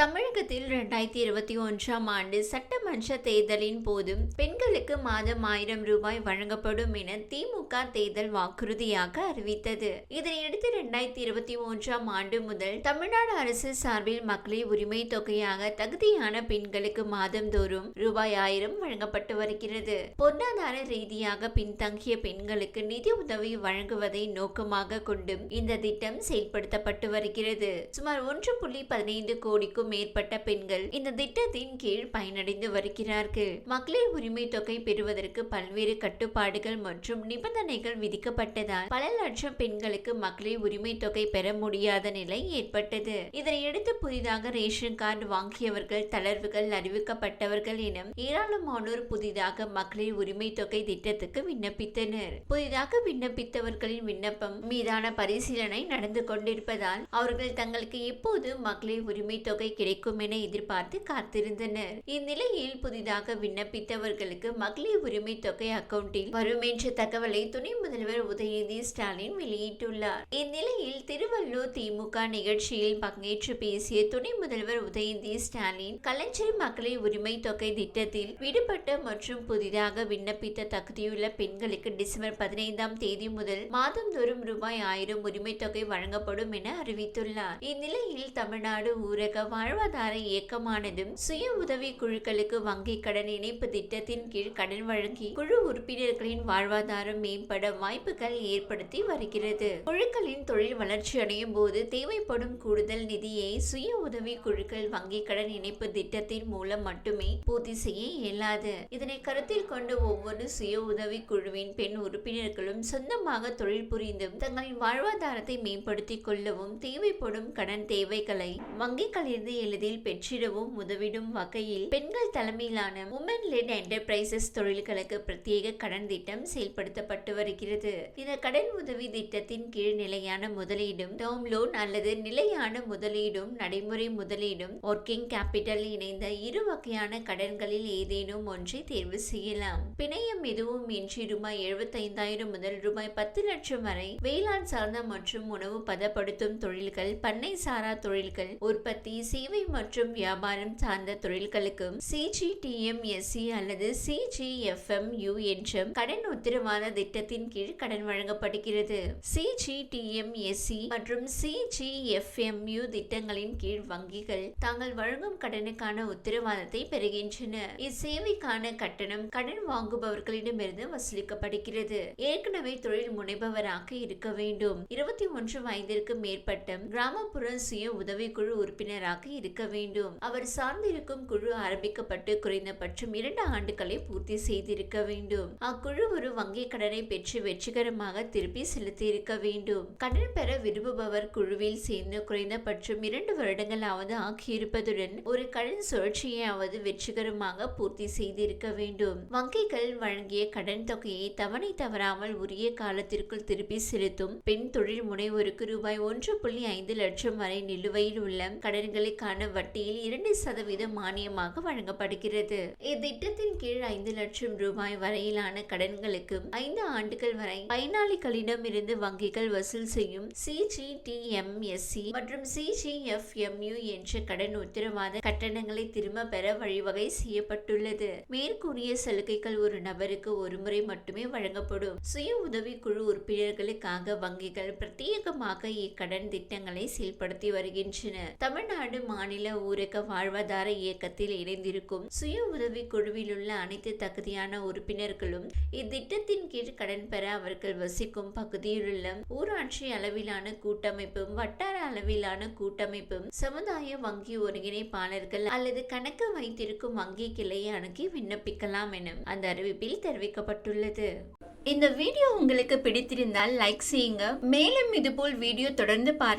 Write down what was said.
தமிழகத்தில் இரண்டாயிரத்தி இருபத்தி ஒன்றாம் ஆண்டு சட்டமன்ற தேர்தலின் போதும் பெண்களுக்கு மாதம் ஆயிரம் ரூபாய் வழங்கப்படும் என திமுக தேர்தல் வாக்குறுதியாக அறிவித்தது. இதனையடுத்து இரண்டாயிரத்தி இருபத்தி ஒன்றாம் ஆண்டு முதல் தமிழ்நாடு அரசு சார்பில் மகளிர் உரிமை தொகையாக தகுதியான பெண்களுக்கு மாதந்தோறும் ரூபாய் ஆயிரம் வழங்கப்பட்டு வருகிறது. பொருளாதார ரீதியாக பின்தங்கிய பெண்களுக்கு நிதி உதவி வழங்குவதை நோக்கமாக கொண்டும் இந்த திட்டம் செயல்படுத்தப்பட்டு வருகிறது. சுமார் ஒன்று புள்ளி பதினைந்து கோடிக்கும் மேற்பட்ட பெண்கள் இந்த திட்டத்தின் கீழ் பயனடைந்து வருகிறார்கள். மகளிர் உரிமை தொகை பெறுவதற்கு பல்வேறு கட்டுப்பாடுகள் மற்றும் நிபந்தனைகள் விதிக்கப்பட்டதால் பல லட்சம் பெண்களுக்கு மகளிர் உரிமை தொகை பெற முடியாத நிலை ஏற்பட்டது. இதனையடுத்து புதிதாக ரேஷன் கார்டு வாங்கியவர்கள் தளர்வுகள் அறிவிக்கப்பட்டவர்கள் என ஏராளமானோர் புதிதாக மகளிர் உரிமை தொகை திட்டத்துக்கு விண்ணப்பித்தனர். புதிதாக விண்ணப்பித்தவர்களின் விண்ணப்பம் மீதான பரிசீலனை நடந்து கொண்டிருப்பதால் அவர்கள் தங்களுக்கு எப்போது மகளிர் உரிமை தொகை கிடைக்கும் என எதிர்பார்த்து காத்திருந்தனர். இந்நிலையில் புதிதாக விண்ணப்பித்தவர்களுக்கு மகளிர் உரிமை தொகை அக்கவுண்டில் வரும் என்ற தகவலை துணை முதல்வர் உதயநிதி ஸ்டாலின் வெளியிட்டுள்ளார். இந்நிலையில் திருவள்ளூர் திமுக நிகழ்ச்சியில் பங்கேற்று பேசிய துணை முதல்வர் உதயநிதி ஸ்டாலின் கலைஞர் மகளிர் உரிமை தொகை திட்டத்தில் விடுபட்ட மற்றும் புதிதாக விண்ணப்பித்த தகுதியுள்ள பெண்களுக்கு டிசம்பர் பதினைந்தாம் தேதி முதல் மாதந்தோறும் ரூபாய் ஆயிரம் உரிமை தொகை வழங்கப்படும் என அறிவித்துள்ளார். இந்நிலையில் தமிழ்நாடு ஊரக வாழ்வாதார இயக்கமானதும் சுய உதவி குழுக்களுக்கு வங்கி கடன் இணைப்பு திட்டத்தின் கீழ் கடன் வழங்கி குழு உறுப்பினர்களின் வாழ்வாதாரம் மேம்பட வாய்ப்புகள் ஏற்படுத்தி வருகிறது. குழுக்களின் தொழில் வளர்ச்சி அடையும் போது தேவைப்படும் கூடுதல் நிதியை சுய உதவி குழுக்கள் வங்கி கடன் இணைப்பு திட்டத்தின் மூலம் மட்டுமே பூர்த்தி செய்ய இயலாது. இதனை கருத்தில் கொண்டு ஒவ்வொரு சுய உதவி குழுவின் பெண் உறுப்பினர்களும் சொந்தமாக தொழில் புரிந்தும் தங்களின் வாழ்வாதாரத்தை மேம்படுத்திக் கொள்ளவும் தேவைப்படும் கடன் தேவைகளை வங்கிகளிலிருந்து எளிதில் பெற்றிடவும் உதவிடும் வகையில் பெண்கள் தலைமையிலான உமன் லெட் என்டர்பிரைசஸ் தொழில்களுக்கு பிரத்யேக கடன் திட்டம் செயல்படுத்தப்பட்டு வருகிறது. இந்த கடன் உதவி திட்டத்தின் கீழ் நிலையான முதலீடும் டேர்ம் லோன் அல்லது நிலையான முதலீடும் நடைமுறை முதலீடும் ஒர்க்கிங் கேபிட்டல் இணைந்த இரு வகையான கடன்களில் ஏதேனும் ஒன்றை தேர்வு செய்யலாம். பிணையம் எதுவும் இன்றி ரூபாய் எழுபத்தைந்தாயிரம் முதல் ரூபாய் பத்து லட்சம் வரை வேளாண் சார்ந்த மற்றும் உணவு பதப்படுத்தும் தொழில்கள் பண்ணை சாரா தொழில்கள் உற்பத்தி சேவை மற்றும் வியாபாரம் சார்ந்த தொழில்களுக்கும் சிஜிடிஎம்எஸ்சி அல்லது சிஜிஎஃப்எம்யூ என்ற கடன் உத்தரவாத திட்டத்தின் கீழ் கடன் வழங்கப்படுகிறது. சிஜிடிஎம்எஸ்சி மற்றும் சிஜிஎஃப்எம்யூ திட்டங்களின் கீழ் வங்கிகள் தாங்கள் வழங்கும் கடனுக்கான உத்தரவாதத்தை பெறுகின்றன. இச்சேவைக்கான கட்டணம் கடன் வாங்குபவர்களிடமிருந்து வசூலிக்கப்படுகிறது. ஏற்கனவே தொழில் முனைபவராக இருக்க வேண்டும். இருபத்தி ஒன்று வயதிற்கு மேற்பட்ட கிராமப்புற சுய உதவிக்குழு உறுப்பினராக இருக்க வேண்டும். அவர் சார்ந்திருக்கும் குழு ஆரம்பிக்கப்பட்டு குறைந்தபட்சம் இரண்டு ஆண்டுகளை பூர்த்தி செய்திருக்க வேண்டும். அக்குழு ஒரு வங்கி கடனை பெற்று வெற்றிகரமாக திருப்பி செலுத்தி இருக்க வேண்டும். கடன் பெற விரும்புபவர் குழுவில் சேர்ந்து குறைந்தபட்சம் இரண்டு வருடங்களாவது ஆகியிருப்பதுடன் ஒரு கடன் சுழற்சியாவது வெற்றிகரமாக பூர்த்தி செய்திருக்க வேண்டும். வங்கிகள் வழங்கிய கடன் தொகையை தவணை தவறாமல் உரிய காலத்திற்குள் திருப்பி செலுத்தும் பெண் தொழில் முனைவோருக்கு ரூபாய் ஒன்று புள்ளி ஐந்து லட்சம் வரை நிலுவையில் உள்ள கடன்களை கடன்களுக்கான வட்டியில் இரண்டு சதவீதம் மானியமாக வழங்கப்படுகிறது. இத்திட்டத்தின் கீழ் ஐந்து லட்சம் ரூபாய் வரையிலான கடன்களுக்கு ஐந்து ஆண்டுகள் வரை பயனாளிகளிடம் இருந்து வங்கிகள் வசூல் செய்யும் சிஜிடிஎம்எஸ்சி மற்றும் சிஜிஎஃப்எம்யூ என்ற கடன் உத்தரவாத கட்டணங்களை திரும்ப பெற வழிவகை செய்யப்பட்டுள்ளது. மேற்கூறிய சலுகைகள் ஒரு நபருக்கு ஒருமுறை மட்டுமே வழங்கப்படும். சுய உதவிக்குழு உறுப்பினர்களுக்காக வங்கிகள் பிரத்யேகமாக இக்கடன் திட்டங்களை செயல்படுத்தி வருகின்றன. தமிழ்நாடு மாநில ஊரக வாழ்வாதார இயக்கத்தில் இணைந்திருக்கும் சுய உதவி குழுவில் உள்ள அனைத்து தகுதியான உறுப்பினர்களும் இத்திட்டத்தின் கீழ் கடன் பெற அவர்கள் வசிக்கும் பகுதியில் உள்ள ஊராட்சி அளவிலான கூட்டமைப்பும் வட்டார அளவிலான கூட்டமைப்பும் சமுதாய வங்கி ஒருங்கிணைப்பாளர்கள் அல்லது கணக்கு வைத்திருக்கும் வங்கி கிளையை அணுகி விண்ணப்பிக்கலாம் என அந்த அறிவிப்பில் தெரிவிக்கப்பட்டுள்ளது. இந்த வீடியோ உங்களுக்கு பிடித்திருந்தால் லைக் செய்யுங்க. மேலும் இதுபோல் வீடியோ தொடர்ந்து பார்க்க